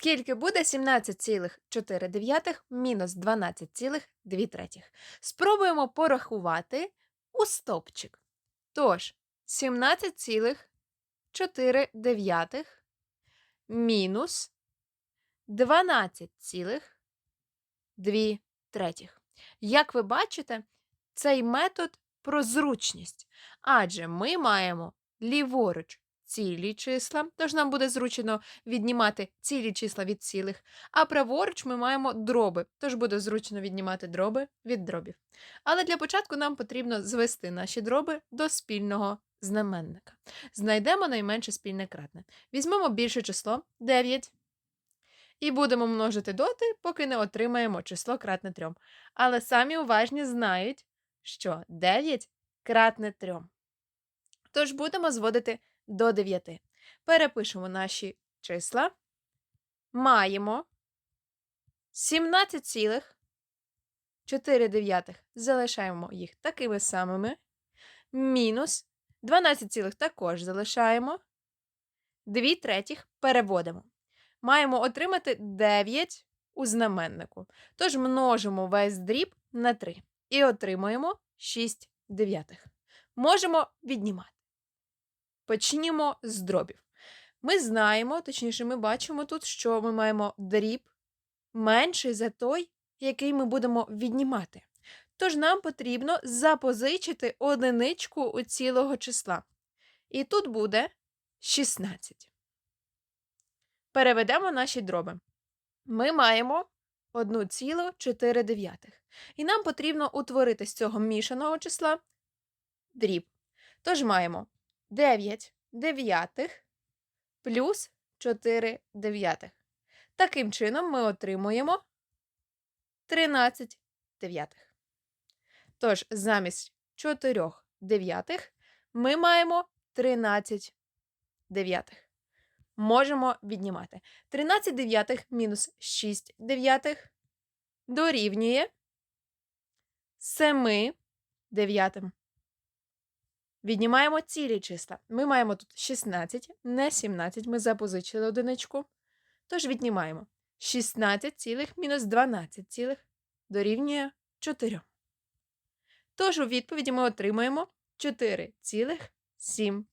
Скільки буде 17,4 мінус 12,2? Спробуємо порахувати у стопчик. Тож, 17,4 мінус 12,2. Як ви бачите, цей метод про зручність. Адже ми маємо ліворуч цілі числа, тож нам буде зручно віднімати цілі числа від цілих, а праворуч ми маємо дроби, тож буде зручно віднімати дроби від дробів. Але для початку нам потрібно звести наші дроби до спільного знаменника. Знайдемо найменше спільне кратне. Візьмемо більше число 9. І будемо множити доти, поки не отримаємо число кратне 3. Але самі уважні знають, що 9 кратне 3. Тож будемо зводити до 9. Перепишемо наші числа. Маємо 17,4 залишаємо їх такими самими. Мінус 12, цілих також залишаємо. 2 третіх переводимо. Маємо отримати 9 у знаменнику. Тож множимо весь дріб на 3 і отримуємо 6 дев'ятих. Можемо віднімати. Почнімо з дробів. Ми знаємо, точніше, ми бачимо тут, що ми маємо дріб менший за той, який ми будемо віднімати. Тож нам потрібно запозичити одиничку у цілого числа. І тут буде 16. Переведемо наші дроби. Ми маємо 1,4. І нам потрібно утворити з цього мішаного числа дріб. Тож маємо 9 дев'ятих плюс 4 дев'ятих. Таким чином ми отримуємо 13 дев'ятих. Тож, замість 4 дев'ятих ми маємо 13 дев'ятих. Можемо віднімати. 13 дев'ятих мінус 6 дев'ятих дорівнює 7 дев'ятим. Віднімаємо цілі числа. Ми маємо тут 16, не 17, ми запозичили одиничку. Тож віднімаємо 16 цілих мінус 12 цілих дорівнює 4. Тож у відповіді ми отримуємо 4,7.